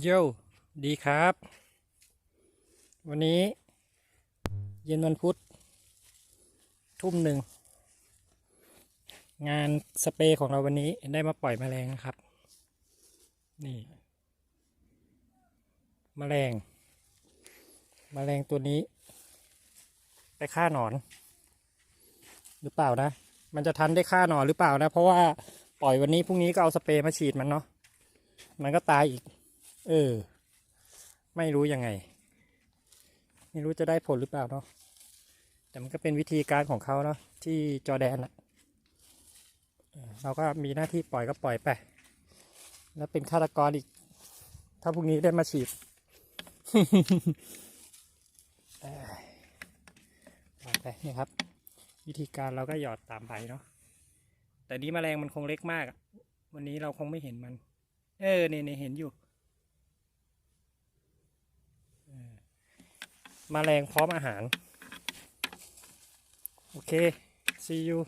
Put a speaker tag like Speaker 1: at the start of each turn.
Speaker 1: โยดีครับ วันนี้ เย็นวันพุธ ทุ่มหนึ่ง งานสเปรย์ของเราวันนี้ได้มาปล่อยแมลงนะครับ นี่แมลงแมลงตัวนี้ ไปฆ่าหนอน หรือเปล่านะ มันจะทันได้ฆ่าหนอนหรือเปล่านะ เพราะว่าปล่อยวันนี้พรุ่งนี้ก็เอาสเปรย์มาฉีดมันเนาะมันก็ตายอีก เออ ไม่รู้ยังไง ไม่รู้จะได้ผลหรือเปล่าเนาะแต่มันก็เป็นวิธีการของเขาเนาะที่จอแดนอะเราก็มีหน้าที่ปล่อยก็ปล่อยไป แล้วเป็นฆาตกรอีก ถ้าพรุ่งนี้ได้มาฉีดปล่อยไปนี่ครับ วิธีการเราก็หยอดตามไปเนาะแต่นี้แมลงมันคงเล็กมากวันนี้เราคงไม่เห็นมัน เออเนี่ยเห็นอยู่เออ มาแรงพร้อมอาหาร โอเค see you